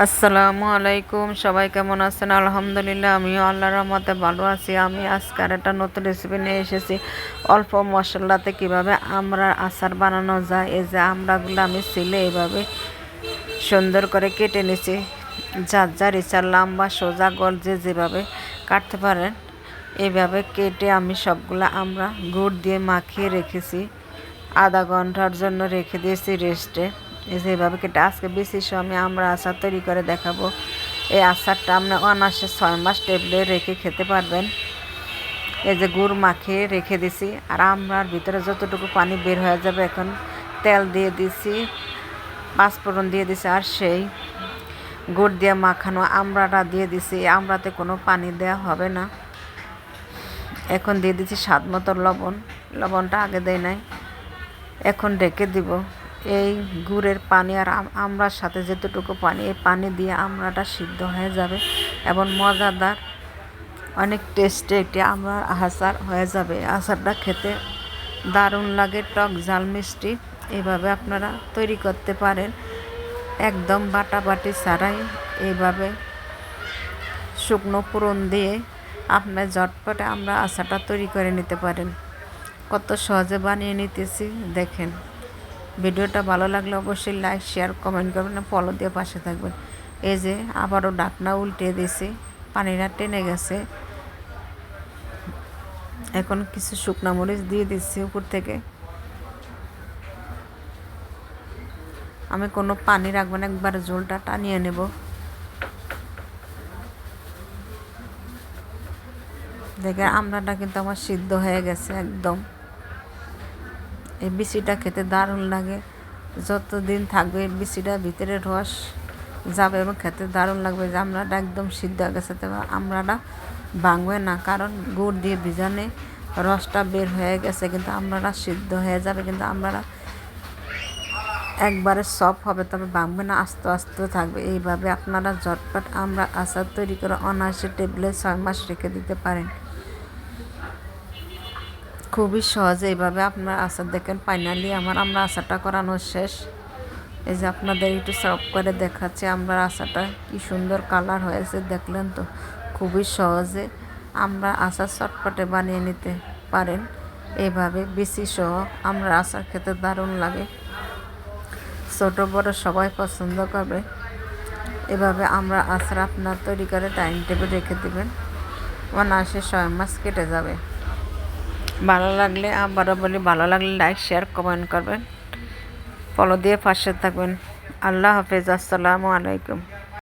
আসসালামু আলাইকুম, সবাই কেমন আছেন? আলহামদুলিল্লাহ, আমিও আল্লাহর রহমতে ভালো আছি। আমি আজকে আর একটা নতুন রেসিপি নিয়ে এসেছি। অল্প মশলাতে কীভাবে আমরা আচার বানানো যায়, এই যে আমড়াগুলো আমি ছিলে এইভাবে সুন্দর করে কেটে নিছি। যার যার ইচ্ছা, লম্বা, সোজা, গোল, যে যেভাবে কাটতে পারেন এইভাবে কেটে আমি সবগুলো আমরা গুড় দিয়ে মাখিয়ে রেখেছি। আধা ঘণ্টার জন্য রেখে দিয়েছি রেস্টে এই যে এভাবে কেটে আজকে বেশি সময় আমরা আচার তৈরি করে দেখাবো। এই আচারটা আপনি অনাসে ছয় মাস টেবলে রেখে খেতে পারবেন। এই যে গুড় মাখিয়ে রেখে দিছি। আর আমরার ভিতরে যতটুকু পানি বের হয়ে যাবে এখন তেল দিয়ে দিছি, পাঁচফোড়ন দিয়ে দিছি আর সেই গুড় দিয়ে মাখানো আমড়াটা দিয়ে দিছি। আমড়াতে কোনো পানি দেওয়া হবে না। এখন দিয়ে দিচ্ছি স্বাদ মতো লবণ। লবণটা আগে দেয় নাই। এখন ঢেকে দিব। এই গুড়ের পানি আর আমড়ার সাথে যেতটুকু পানি, এই পানি দিয়ে আমড়াটা সিদ্ধ হয়ে যাবে এবং মজাদার, অনেক টেস্টে একটি আমড়ার আচার হয়ে যাবে। আচারটা খেতে দারুণ লাগে, টক ঝাল মিষ্টি। এইভাবে আপনারা তৈরি করতে পারেন। একদম বাটাবাটি ছাড়াই এইভাবে শুকনো পুরন দিয়ে আপনার ঝটপটে আমরা আচারটা তৈরি করে নিতে পারেন। কত সহজে বানিয়ে নিতেছি, দেখেন। ভিডিওটা ভালো লাগলে অবশ্যই লাইক শেয়ার কমেন্ট করবেন ফলো দিয়ে পাশে থাকবেন। এই যে আবারও ডাকনা উল্টে দিয়েছি, পানিটা টেনে গেছে। এখন কিছু শুকনা মরিচ দিয়ে দিচ্ছি উপর থেকে। আমি কোনো পানি রাখব না, একবার জলটা টানিয়ে নেব। দেখে আমরাটা কিন্তু আমার সিদ্ধ হয়ে গেছে একদম। এই বিচিটা খেতে দারুণ লাগে। যতদিন থাকবে এই বিচিটা ভিতরে রস যাবে এবং খেতে দারুণ লাগবে। যে আমরাটা একদম সিদ্ধ হয়ে গেছে। তবে আমরাটা ভাঙবে না, কারণ গুড় দিয়ে ভিজানে রসটা বের হয়ে গেছে, কিন্তু আমরাটা সিদ্ধ হয়ে যাবে, কিন্তু আমরা একবারে সফট হবে, তবে ভাঙবে না, আস্তে আস্তে থাকবে। এইভাবে আপনারা ঝটপট আমরা আচার তৈরি করে অনায়াসে টেবিলে ছয় মাস রেখে দিতে পারেন। খুবই সহজে এইভাবে আপনার আচার দেখেন ফাইনালি আমার, আমরা আচারটা করানো শেষ। এই যে আপনাদের একটু সার্ভ করে দেখাচ্ছে, আমরা আচারটা কি সুন্দর কালার হয়েছে, দেখলেন তো? খুবই সহজে আমরা আচার চটপটে বানিয়ে নিতে পারেন। এইভাবে বেশি সহ আমরা আচার খেতে দারুণ লাগে। ছোট, বড় সবাই পছন্দ করবে। এভাবে আমরা আচার আপনার তৈরি করে টাইম টেবিল রেখে দেবেন। অনায়াসে ছয় মাস কেটে যাবে। ভালো লাগলে আবারও বলি, ভালো লাগলে লাইক শেয়ার কমেন্ট করবেন। ফলো দিয়ে পাশে থাকবেন। আল্লাহ হাফেজ, আসসালামু আলাইকুম।